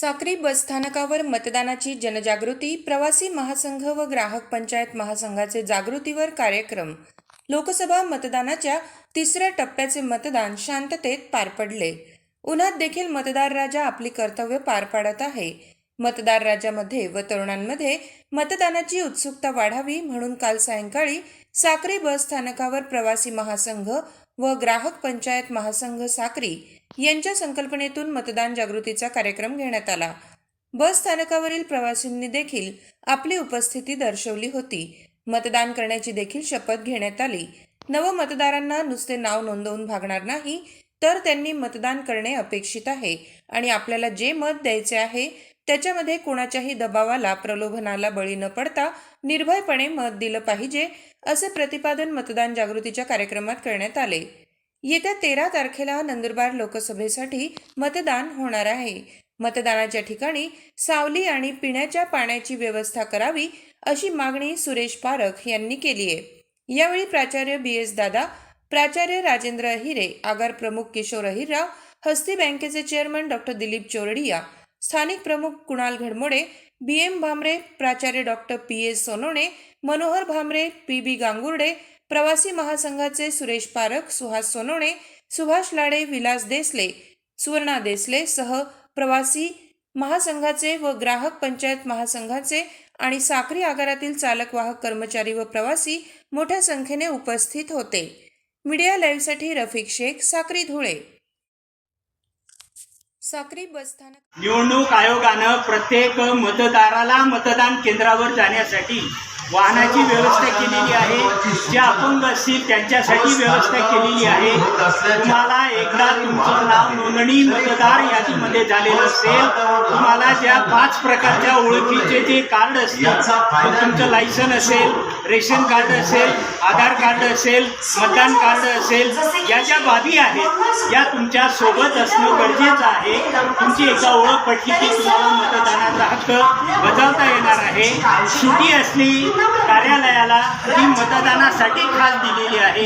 साक्री बसस्थानकावर मतदानाची जनजागृती प्रवासी महासंघ व ग्राहक पंचायत महासंघाचे जागृतीवर कार्यक्रम. लोकसभा मतदानाच्या तिसऱ्या टप्प्याचे मतदान शांततेत पार पडले. उन्हात देखील मतदार राजा आपली कर्तव्य पार पाडत आहे. मतदार राजामध्ये व तरुणांमध्ये मतदानाची उत्सुकता वाढावी म्हणून काल सायंकाळी साक्री बस स्थानकावर प्रवासी महासंघ व ग्राहक पंचायत महासंघ साक्री यांच्या संकल्पनेतून मतदान जागृतीचा कार्यक्रम घेण्यात आला. बस स्थानकावरील प्रवाशांनी देखील आपली उपस्थिती दर्शवली होती. मतदान करण्याची देखील शपथ घेण्यात आली. नव मतदारांना नुसते नाव नोंदवून भागणार नाही तर त्यांनी मतदान करणे अपेक्षित आहे आणि आपल्याला जे मत द्यायचे आहे त्याच्यामध्ये कोणाच्याही दबावाला प्रलोभनाला बळी न पडता निर्भयपणे मत दिलं पाहिजे असे प्रतिपादन मतदान जागृतीच्या कार्यक्रमात करण्यात आले. येत्या तेरा तारखेला नंदुरबार लोकसभेसाठी मतदान होणार आहे. मतदानाच्या ठिकाणी सावली आणि पिण्याच्या पाण्याची व्यवस्था करावी अशी मागणी सुरेश पारख यांनी केली आहे. यावेळी प्राचार्य बी एस दादा प्राचार्य राजेंद्र अहिरे आगार प्रमुख किशोर अहिरराव हस्ती बँकेचे चेअरमन डॉक्टर दिलीप चोरडिया स्थानिक प्रमुख कुणाल घडमोडे बी एम भामरे प्राचार्य doctor P S Sononey Manohar Bhamre P B Gangurde प्रवासी महासंघाचे सुरेश पारख सुहास सोनवणे सुभाष लाडे विलास देसले सुवर्णा देसले सह प्रवासी महासंघाचे व ग्राहक पंचायत महासंघाचे आणि साखरी आगारातील चालक वाहक कर्मचारी व प्रवासी मोठ्या संख्येने उपस्थित होते. मीडिया लाईव्हसाठी रफिक शेख साक्री धुळे. साक्री बसस्थानक निवडणूक आयोगानं प्रत्येक मतदाराला मतदान केंद्रावर जाण्यासाठी वाहनाची व्यवस्था केलेली आहे. जे अपंग असतील त्यांच्यासाठी व्यवस्था केलेली आहे. तुम्हाला एकदा तुमचं नाव नोंदणी मतदार यादीमध्ये झालेलं असेल तुम्हाला ज्या पाच प्रकारच्या ओळखीचे जे कार्ड असतील तुमचं लायसन असेल रेशन कार्ड असेल आधार कार्ड असेल मतदान कार्ड असेल या ज्या बाबी आहेत या तुमच्यासोबत असणं गरजेचं आहे. तुमची एकदा ओळख पटली की तुम्हाला मतदानाचा हक्क बजावता येणार आहे. सुटी असली कार्यालयाला ही मतदानासाठी खास दिलेली आहे.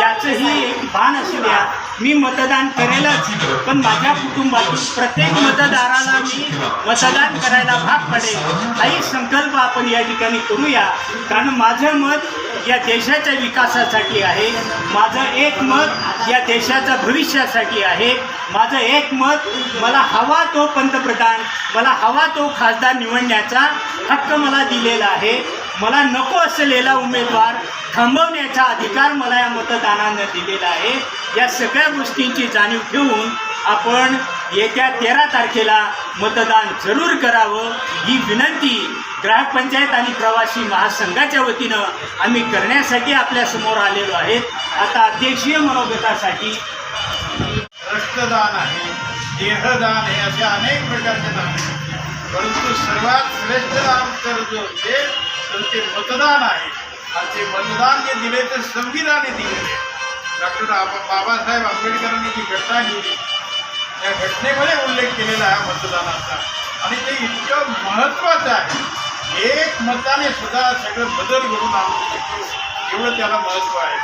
याचंही एक भान असू द्या. मी मतदान करेलच पण माझ्या कुटुंबातील प्रत्येक मतदाराला मी मतदान करायला भाग पडेल. हाही संकल्प आपण या ठिकाणी करूया. कारण माझं मत या देशाच्या विकासासाठी आहे. माझं एक मत या देशाच्या भविष्यासाठी आहे. माझं एक मत मला हवा तो पंतप्रधान मला हवा तो खासदार निवडण्याचा हक्क मला दिलेला आहे. मला नको असलेला उमेदवार थांबवण्याचा अधिकार मला या मतदानानं दिलेला आहे. या सगळ्या गोष्टींची जाणीव ठेवून आपण येत्या तेरा तारखेला मतदान जरूर करावं. ही विनंती ग्राहक पंचायत आणि प्रवासी महासंघाच्या वतीनं आम्ही करण्यासाठी आपल्यासमोर आलेलो आहेत. आता अध्यक्षीय मनोगतासाठी रक्तदान आहे देहदान आहे असे अनेक प्रकारचे दान आहे. सर्वात श्रेष्ठ दान जो आहे तर ते मतदान आहे. आणि ते मतदान जे दिले ते संविधाने दिलेले डॉक्टर बाबासाहेब आंबेडकरांनी जी घटना लिहिली त्या घटनेमध्ये उल्लेख केलेला आहे मतदानाचा. आणि ते इतकं महत्त्वाचं आहे. एक मताने सुद्धा सगळं बदल घडून आणू शकतो एवढं त्याला महत्त्व आहे.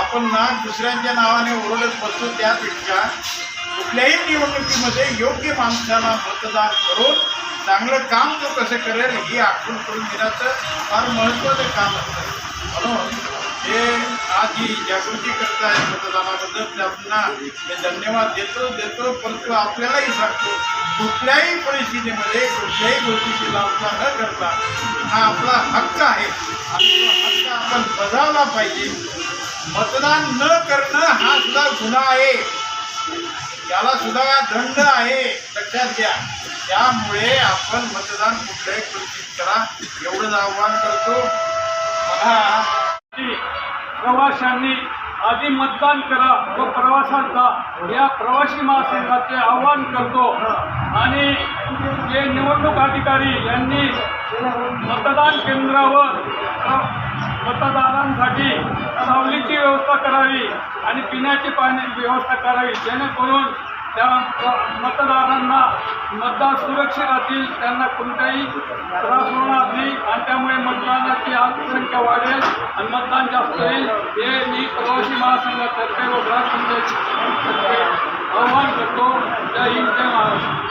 आपण ना दुसऱ्यांच्या नावाने ओरडत बसतो त्यापेक्षा कुठल्याही निवडणुकीमध्ये योग्य माणसाला मतदान करून चांगलं काम तो कसं करेल ही आठवण करून देण्याचं फार महत्त्वाचं काम असतं. म्हणून हे आज ही जागृती करताय मतदानाबद्दल त्यांना मी धन्यवाद देतो देतो परंतु आपल्यालाही सांगतो कुठल्याही परिस्थितीमध्ये कुठल्याही गोष्टीची लावता न करता हा आपला हक्क आहे. आणि तो हक्क आपण बजावला पाहिजे. मतदान न करणं हा सुद्धा गुन्हा आहे. याला सुद्धा दंड आहे. लक्षात घ्या. त्यामुळे आपण मतदान कुठल्याही परिस्थितीत करा एवढंच आव्हान करतो. प्रवाशांनी आधी मतदान करा व प्रवासात जा या प्रवासी महासंघाचे आवाहन करतो. आणि जे निवडणूक अधिकारी यांनी मतदान केंद्रावर मतदारांसाठी सावलीची व्यवस्था करावी आणि पिण्याची पाण्याची व्यवस्था करावी. जेणेकरून त्या मतदारांना मतदार सुरक्षित राहतील त्यांना कोणताही त्रास होणार नाही आणि त्यामुळे मतदानाची संख्या वाढेल आणि मतदान जास्त होईल. हे मी प्रवासी महासंघातर्फे व ग्रामपंचायत आव्हान करतो. जय हिंद जय महाराष्ट्र.